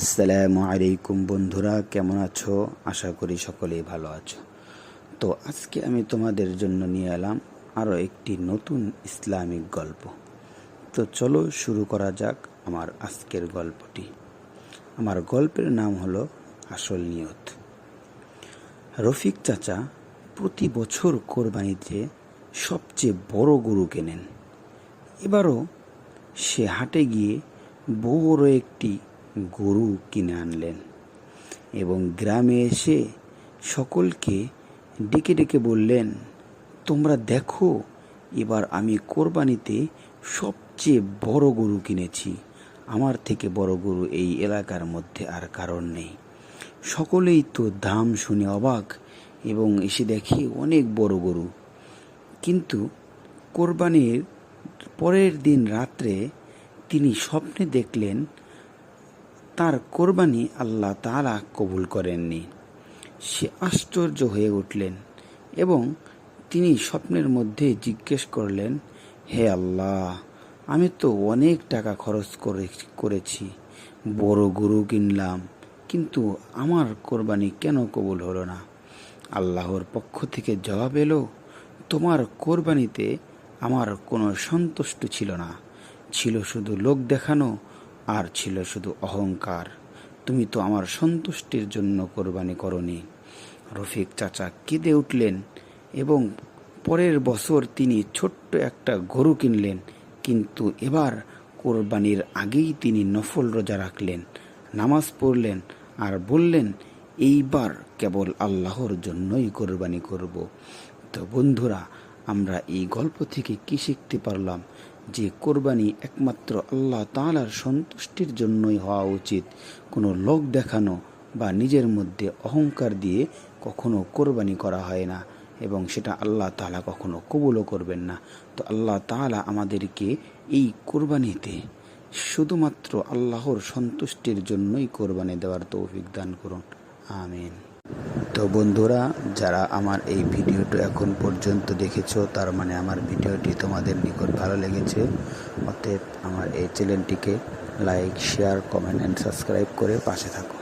আসসালামু আলাইকুম বন্ধুরা, কেমন আছো? আশা করি সকলেই ভালো আছো। তো আজকে আমি তোমাদের জন্য নিয়ে এলাম আরও একটি নতুন ইসলামিক গল্প। তো চলো শুরু করা যাক আমার আজকের গল্পটি। আমার গল্পের নাম হলো আসল নিয়ত। রফিক চাচা প্রতি বছর কোরবানিতে সবচেয়ে বড় গরু কেনেন। এবারও সে হাটে গিয়ে বড় একটি গরু কিনে আনলেন এবং গ্রামে এসে সকলকে ডেকে ডেকে বললেন, তোমরা দেখো, এবার আমি কোরবানিতে সবচেয়ে বড় গরু কিনেছি। আমার থেকে বড় গরু এই এলাকার মধ্যে আর কারণ নেই। সকলেই তো দাম শুনে অবাক এবং এসে দেখে অনেক বড় গরু। কিন্তু কোরবানির পরের দিন রাত্রে তিনি স্বপ্নে দেখলেন তার কোরবানি আল্লাহ তাআলা কবুল করেননি। সে আশ্চর্য হয়ে উঠলেন এবং তিনি স্বপ্নের মধ্যে জিজ্ঞেস করলেন, হে আল্লাহ, আমি তো অনেক টাকা খরচ করে, করেছি, বড় গরু কিনলাম, কিন্তু আমার কোরবানি কেন কবুল হলো না? আল্লাহর পক্ষ থেকে জবাব এলো, তোমার কোরবানিতে আমার কোনো সন্তুষ্ট ছিল না। ছিল শুধু লোক দেখানো আর ছিল শুধু অহংকার। তুমি তো আমার সন্তুষ্টির জন্য কোরবানি করনি। রফিক চাচা কেঁদে উঠলেন এবং পরের বছর তিনি ছোট্ট একটা গরু কিনলেন, কিন্তু এবার কোরবানির আগেই তিনি নফল রোজা রাখলেন, নামাজ পড়লেন আর বললেন, এইবার কেবল আল্লাহর জন্যই কোরবানি করব। তো বন্ধুরা, আমরা এই গল্প থেকে কি শিখতে পারলাম? যে কোরবানি একমাত্র আল্লাহ তাআলার সন্তুষ্টির জন্যই হওয়া উচিত। কোনো লোক দেখানো বা নিজের মধ্যে অহংকার দিয়ে কখনো কোরবানি করা হয় না এবং সেটা আল্লাহ তাআলা কখনো কবুলও করবেন না। তো আল্লাহ তালা আমাদেরকে এই কোরবানিতে শুধুমাত্র আল্লাহর সন্তুষ্টির জন্যই কোরবানি দেওয়ার তৌফিক দান করুন। আমিন। তো বন্ধুরা, যারা আমার এই ভিডিওটি এখন পর্যন্ত দেখেছ, তার মানে আমার ভিডিওটি তোমাদের নিকট ভালো লেগেছে। অতএব আমার এই চ্যানেলটিকে like share comment and subscribe করে পাশে থাকো।